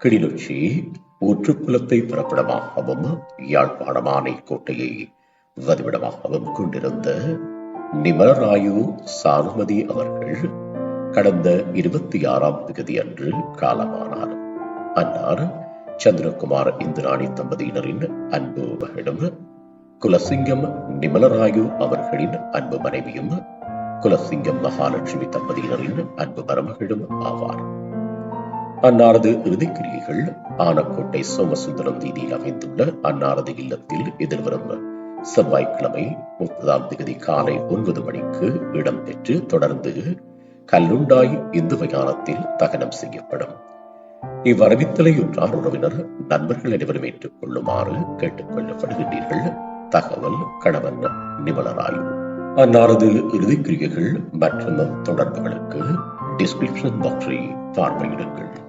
கிளிநொச்சி ஊற்றுக்குலத்தை பிறப்பிடமாகவும் யாழ்ப்பாணமானை கோட்டையை வதிவிடமாகவும் கொண்டிருந்த நிமலராயு சாருமதி அவர்கள் கடந்த இருபத்தி ஆறாம் தேதி அன்று காலமானார். அன்னார் சந்திரகுமார் இந்திராணி தம்பதியினரின் அன்பு மகளும் குலசிங்கம் நிமலராயு அவர்களின் அன்பு மனைவியும் குலசிங்கம் மகாலட்சுமி தம்பதியினரின் அன்பு மருமகளும் ஆவார். அன்னாரது இறுதிக்கிரியைகள் ஆனக்கோட்டை சோமசுந்தரம் வீதியில் அமைந்துள்ள அன்னாரது இல்லத்தில் எதிர்வரும் செவ்வாய்க்கிழமை முப்பதாம் தேதி காலை ஒன்பது மணிக்கு இடம்பெற்று தொடர்ந்து கல்லுண்டாய் இந்து மயானத்தில் தகனம் செய்யப்படும். இவ்வரவித்தலை உற்றார் உறவினர் நண்பர்கள் அனைவரும் ஏற்றுக் கொள்ளுமாறு கேட்டுக் கொள்ளப்படுகின்றீர்கள். தகவல் கணவன் நிமலராயு அன்னாரது இறுதிக்கிரியைகள் மற்றும் தொடர்புகளுக்கு டிஸ்கிரிப்ஷன் பாக்ஸை பார்வையிடுங்கள்.